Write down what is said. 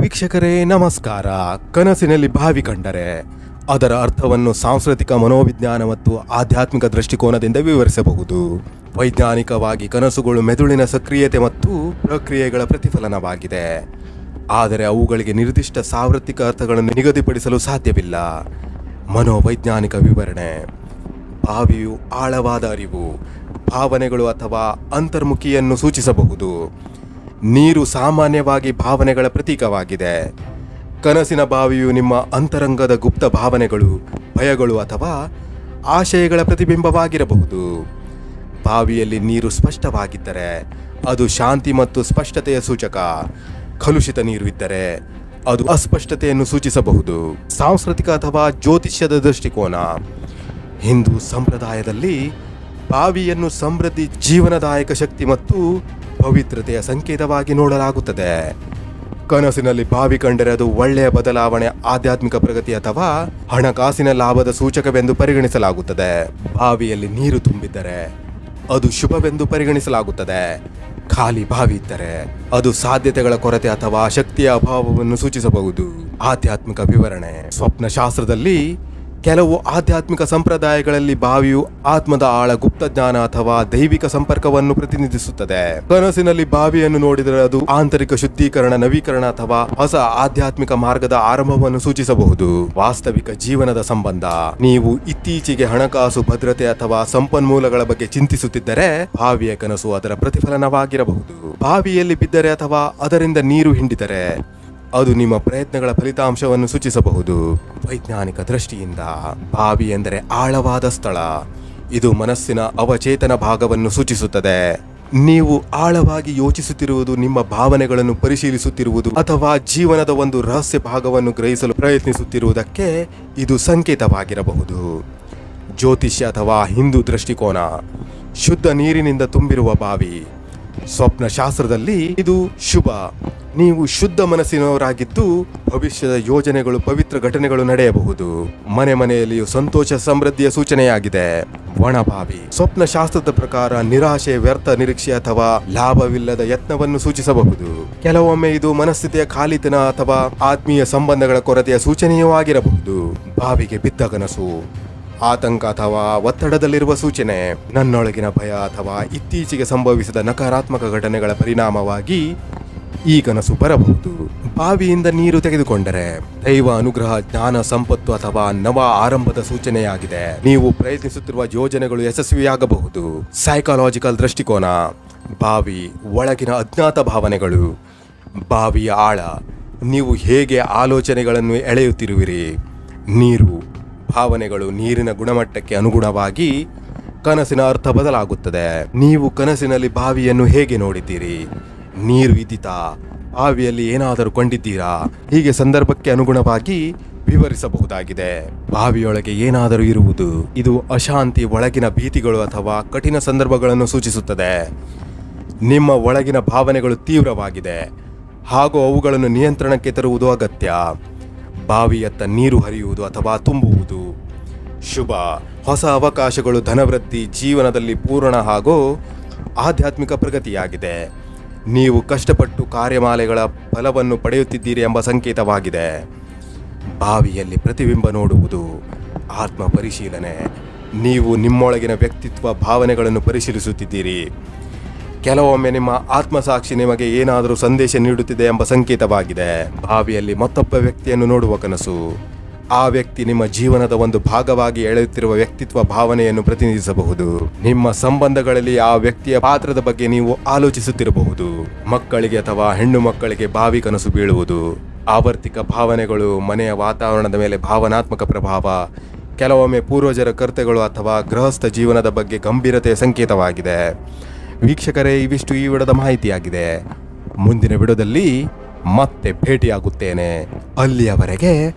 ವೀಕ್ಷಕರೇ, ನಮಸ್ಕಾರ. ಕನಸಿನಲ್ಲಿ ಭಾವಿ ಕಂಡರೆ, ಅದರ ಅರ್ಥವನ್ನು ಸಾಂಸ್ಕೃತಿಕ ಮನೋವಿಜ್ಞಾನ ಮತ್ತು ಆಧ್ಯಾತ್ಮಿಕ ದೃಷ್ಟಿಕೋನದಿಂದ ವಿವರಿಸಬಹುದು. ವೈಜ್ಞಾನಿಕವಾಗಿ ಕನಸುಗಳು ಮೆದುಳಿನ ಸಕ್ರಿಯತೆ ಮತ್ತು ಪ್ರಕ್ರಿಯೆಗಳ ಪ್ರತಿಫಲನವಾಗಿದೆ. ಆದರೆ ಅವುಗಳಿಗೆ ನಿರ್ದಿಷ್ಟ ಸಾರ್ವತ್ರಿಕ ಅರ್ಥಗಳನ್ನು ನಿಗದಿಪಡಿಸಲು ಸಾಧ್ಯವಿಲ್ಲ. ಮನೋವೈಜ್ಞಾನಿಕ ವಿವರಣೆ. ಭಾವಿಯು ಆಳವಾದ ಅರಿವು, ಭಾವನೆಗಳು ಅಥವಾ ಅಂತರ್ಮುಖಿಯನ್ನು ಸೂಚಿಸಬಹುದು. ನೀರು ಸಾಮಾನ್ಯವಾಗಿ ಭಾವನೆಗಳ ಪ್ರತೀಕವಾಗಿದೆ. ಕನಸಿನ ಬಾವಿಯು ನಿಮ್ಮ ಅಂತರಂಗದ ಗುಪ್ತ ಭಾವನೆಗಳು, ಭಯಗಳು ಅಥವಾ ಆಶಯಗಳ ಪ್ರತಿಬಿಂಬವಾಗಿರಬಹುದು. ಬಾವಿಯಲ್ಲಿ ನೀರು ಸ್ಪಷ್ಟವಾಗಿದ್ದರೆ ಅದು ಶಾಂತಿ ಮತ್ತು ಸ್ಪಷ್ಟತೆಯ ಸೂಚಕ. ಕಲುಷಿತ ನೀರು ಇದ್ದರೆ ಅದು ಅಸ್ಪಷ್ಟತೆಯನ್ನು ಸೂಚಿಸಬಹುದು. ಸಾಂಸ್ಕೃತಿಕ ಅಥವಾ ಜ್ಯೋತಿಷ್ಯದ ದೃಷ್ಟಿಕೋನ. ಹಿಂದೂ ಸಂಪ್ರದಾಯದಲ್ಲಿ ಬಾವಿಯನ್ನು ಸಮೃದ್ಧಿ, ಜೀವನದಾಯಕ ಶಕ್ತಿ ಮತ್ತು ಪವಿತ್ರತೆಯ ಸಂಕೇತವಾಗಿ ನೋಡಲಾಗುತ್ತದೆ. ಕನಸಿನಲ್ಲಿ ಬಾವಿ ಕಂಡರೆ ಅದು ಒಳ್ಳೆಯ ಬದಲಾವಣೆ, ಆಧ್ಯಾತ್ಮಿಕ ಪ್ರಗತಿ ಅಥವಾ ಹಣಕಾಸಿನ ಲಾಭದ ಸೂಚಕವೆಂದು ಪರಿಗಣಿಸಲಾಗುತ್ತದೆ. ಬಾವಿಯಲ್ಲಿ ನೀರು ತುಂಬಿದ್ದರೆ ಅದು ಶುಭವೆಂದು ಪರಿಗಣಿಸಲಾಗುತ್ತದೆ. ಖಾಲಿ ಬಾವಿ ಇದ್ದರೆ ಅದು ಸಾಧ್ಯತೆಗಳ ಕೊರತೆ ಅಥವಾ ಶಕ್ತಿಯ ಅಭಾವವನ್ನು ಸೂಚಿಸಬಹುದು. ಆಧ್ಯಾತ್ಮಿಕ ವಿವರಣೆ. ಸ್ವಪ್ನ ಶಾಸ್ತ್ರದಲ್ಲಿ ಕೆಲವು ಆಧ್ಯಾತ್ಮಿಕ ಸಂಪ್ರದಾಯಗಳಲ್ಲಿ ಬಾವಿಯು ಆತ್ಮದ ಆಳ ಗುಪ್ತ ಜ್ಞಾನ ಅಥವಾ ದೈವಿಕ ಸಂಪರ್ಕವನ್ನು ಪ್ರತಿನಿಧಿಸುತ್ತದೆ. ಕನಸಿನಲ್ಲಿ ಬಾವಿಯನ್ನು ನೋಡಿದರೆ ಅದು ಆಂತರಿಕ ಶುದ್ಧೀಕರಣ, ನವೀಕರಣ ಅಥವಾ ಹೊಸ ಆಧ್ಯಾತ್ಮಿಕ ಮಾರ್ಗದ ಆರಂಭವನ್ನು ಸೂಚಿಸಬಹುದು. ವಾಸ್ತವಿಕ ಜೀವನದ ಸಂಬಂಧ. ನೀವು ಇತ್ತೀಚೆಗೆ ಹಣಕಾಸು, ಭದ್ರತೆ ಅಥವಾ ಸಂಪನ್ಮೂಲಗಳ ಬಗ್ಗೆ ಚಿಂತಿಸುತ್ತಿದ್ದರೆ ಬಾವಿಯ ಕನಸು ಅದರ ಪ್ರತಿಫಲನವಾಗಿರಬಹುದು. ಬಾವಿಯಲ್ಲಿ ಬಿದ್ದರೆ ಅಥವಾ ಅದರಿಂದ ನೀರು ಹಿಂಡಿದರೆ ಅದು ನಿಮ್ಮ ಪ್ರಯತ್ನಗಳ ಫಲಿತಾಂಶವನ್ನು ಸೂಚಿಸಬಹುದು. ವೈಜ್ಞಾನಿಕ ದೃಷ್ಟಿಯಿಂದ ಬಾವಿ ಎಂದರೆ ಆಳವಾದ ಸ್ಥಳ. ಇದು ಮನಸ್ಸಿನ ಅವಚೇತನ ಭಾಗವನ್ನು ಸೂಚಿಸುತ್ತದೆ. ನೀವು ಆಳವಾಗಿ ಯೋಚಿಸುತ್ತಿರುವುದು ನಿಮ್ಮ ಭಾವನೆಗಳನ್ನು ಪರಿಶೀಲಿಸುತ್ತಿರುವುದು ಅಥವಾ ಜೀವನದ ಒಂದು ರಹಸ್ಯ ಭಾಗವನ್ನು ಗ್ರಹಿಸಲು ಪ್ರಯತ್ನಿಸುತ್ತಿರುವುದಕ್ಕೆ ಇದು ಸಂಕೇತವಾಗಿರಬಹುದು. ಜ್ಯೋತಿಷ್ಯ ಅಥವಾ ಹಿಂದೂ ದೃಷ್ಟಿಕೋನ. ಶುದ್ಧ ನೀರಿನಿಂದ ತುಂಬಿರುವ ಬಾವಿ. ಸ್ವಪ್ನ ಶಾಸ್ತ್ರದಲ್ಲಿ ಇದು ಶುಭ. ನೀವು ಶುದ್ಧ ಮನಸ್ಸಿನವರಾಗಿದ್ದು ಭವಿಷ್ಯದ ಯೋಜನೆಗಳು, ಪವಿತ್ರ ಘಟನೆಗಳು ನಡೆಯಬಹುದು. ಮನೆ ಮನೆಯಲ್ಲಿಯೂ ಸಂತೋಷ ಸಮೃದ್ಧಿಯ ಸೂಚನೆಯಾಗಿದೆ. ಒಣಭಾವಿ ಸ್ವಪ್ನ ಶಾಸ್ತ್ರದ ಪ್ರಕಾರ ನಿರಾಶೆ, ವ್ಯರ್ಥ, ನಿರೀಕ್ಷೆ ಅಥವಾ ಲಾಭವಿಲ್ಲದ ಯತ್ನವನ್ನು ಸೂಚಿಸಬಹುದು. ಕೆಲವೊಮ್ಮೆ ಇದು ಮನಸ್ಥಿತಿಯ ಖಾಲಿತನ ಅಥವಾ ಆತ್ಮೀಯ ಸಂಬಂಧಗಳ ಕೊರತೆಯ ಸೂಚನೆಯೂ ಆಗಿರಬಹುದು. ಬಾವಿಗೆ ಬಿದ್ದ ಕನಸು, ಆತಂಕ ಅಥವಾ ಒತ್ತಡದಲ್ಲಿರುವ ಸೂಚನೆ, ನನ್ನೊಳಗಿನ ಭಯ ಅಥವಾ ಇತ್ತೀಚೆಗೆ ಸಂಭವಿಸಿದ ನಕಾರಾತ್ಮಕ ಘಟನೆಗಳ ಪರಿಣಾಮವಾಗಿ ಈ ಕನಸು ಬರಬಹುದು. ಬಾವಿಯಿಂದ ನೀರು ತೆಗೆದುಕೊಂಡರೆ ದೈವ ಅನುಗ್ರಹ, ಜ್ಞಾನ, ಸಂಪತ್ತು ಅಥವಾ ನವ ಆರಂಭದ ಸೂಚನೆಯಾಗಿದೆ. ನೀವು ಪ್ರಯತ್ನಿಸುತ್ತಿರುವ ಯೋಜನೆಗಳು ಯಶಸ್ವಿಯಾಗಬಹುದು. ಸೈಕಾಲಜಿಕಲ್ ದೃಷ್ಟಿಕೋನ, ಬಾವಿ ಒಳಗಿನ ಅಜ್ಞಾತ ಭಾವನೆಗಳು, ಬಾವಿಯ ಆಳ, ನೀವು ಹೇಗೆ ಆಲೋಚನೆಗಳನ್ನು ಎಳೆಯುತ್ತಿರುವಿರಿ, ನೀರು, ಭಾವನೆಗಳು ನೀರಿನ ಗುಣಮಟ್ಟಕ್ಕೆ ಅನುಗುಣವಾಗಿ ಕನಸಿನ ಅರ್ಥ ಬದಲಾಗುತ್ತದೆ. ನೀವು ಕನಸಿನಲ್ಲಿ ಬಾವಿಯನ್ನು ಹೇಗೆ ನೋಡಿದ್ದೀರಿ ನೀರು ಇದ್ದಿತಾ? ಬಾವಿಯಲ್ಲಿ ಏನಾದರೂ ಕೊಂಡಿದ್ದೀರಾ? ಹೀಗೆ ಸಂದರ್ಭಕ್ಕೆ ಅನುಗುಣವಾಗಿ ವಿವರಿಸಬಹುದಾಗಿದೆ. ಬಾವಿಯೊಳಗೆ ಏನಾದರೂ ಇರುವುದು, ಇದು ಅಶಾಂತಿ ಒಳಗಿನ ಭೀತಿಗಳು ಅಥವಾ ಕಠಿಣ ಸಂದರ್ಭಗಳನ್ನು ಸೂಚಿಸುತ್ತದೆ. ನಿಮ್ಮ ಒಳಗಿನ ಭಾವನೆಗಳು ತೀವ್ರವಾಗಿದೆ. ಹಾಗೂ ಅವುಗಳನ್ನು ನಿಯಂತ್ರಣಕ್ಕೆ ತರುವುದು ಅಗತ್ಯ. ಬಾವಿಯತ್ತ ನೀರು ಹರಿಯುವುದು ಅಥವಾ ತುಂಬುವುದು. ಶುಭ. ಹೊಸ ಅವಕಾಶಗಳು ಧನವೃದ್ಧಿ, ಜೀವನದಲ್ಲಿ ಪೂರ್ಣ ಹಾಗೂ ಆಧ್ಯಾತ್ಮಿಕ ಪ್ರಗತಿಯಾಗಿದೆ. ನೀವು ಕಷ್ಟಪಟ್ಟು ಕಾರ್ಯಮಾಲೆಗಳ ಫಲವನ್ನು ಪಡೆಯುತ್ತಿದ್ದೀರಿ ಎಂಬ ಸಂಕೇತವಾಗಿದೆ. ಬಾವಿಯಲ್ಲಿ ಪ್ರತಿಬಿಂಬ ನೋಡುವುದು ಆತ್ಮ ಪರಿಶೀಲನೆ. ನೀವು ನಿಮ್ಮೊಳಗಿನ ವ್ಯಕ್ತಿತ್ವ ಭಾವನೆಗಳನ್ನು ಪರಿಶೀಲಿಸುತ್ತಿದ್ದೀರಿ. ಕೆಲವೊಮ್ಮೆ ನಿಮ್ಮ ಆತ್ಮಸಾಕ್ಷಿ ನಿಮಗೆ ಏನಾದರೂ ಸಂದೇಶ ನೀಡುತ್ತಿದೆ ಎಂಬ ಸಂಕೇತವಾಗಿದೆ. ಬಾವಿಯಲ್ಲಿ ಮತ್ತೊಬ್ಬ ವ್ಯಕ್ತಿಯನ್ನು ನೋಡುವ ಕನಸು ಆ ವ್ಯಕ್ತಿ ನಿಮ್ಮ ಜೀವನದ ಒಂದು ಭಾಗವಾಗಿ ಎಳೆಯುತ್ತಿರುವ ವ್ಯಕ್ತಿತ್ವ ಭಾವನೆಯನ್ನು ಪ್ರತಿನಿಧಿಸಬಹುದು. ನಿಮ್ಮ ಸಂಬಂಧಗಳಲ್ಲಿ ಆ ವ್ಯಕ್ತಿಯ ಪಾತ್ರದ ಬಗ್ಗೆ ನೀವು ಆಲೋಚಿಸುತ್ತಿರಬಹುದು. ಮಕ್ಕಳಿಗೆ ಅಥವಾ ಹೆಣ್ಣು ಮಕ್ಕಳಿಗೆ ಬಾವಿ ಕನಸು ಬೀಳುವುದು. ಆವರ್ತಿಕ ಭಾವನೆಗಳು, ಮನೆಯ ವಾತಾವರಣದ ಮೇಲೆ ಭಾವನಾತ್ಮಕ ಪ್ರಭಾವ, ಕೆಲವೊಮ್ಮೆ ಪೂರ್ವಜರ ಕರ್ತಗಳು ಅಥವಾ ಗೃಹಸ್ಥ ಜೀವನದ ಬಗ್ಗೆ ಗಂಭೀರತೆಯ ಸಂಕೇತವಾಗಿದೆ. ವೀಕ್ಷಕರೇ, ಇವಿಷ್ಟು ಈ ವಿಡದ ಮಾಹಿತಿಯಾಗಿದೆ. ಮುಂದಿನ ವಿಡದಲ್ಲಿ ಮತ್ತೆ ಭೇಟಿಯಾಗುತ್ತೇನೆ. ಅಲ್ಲಿಯವರೆಗೆ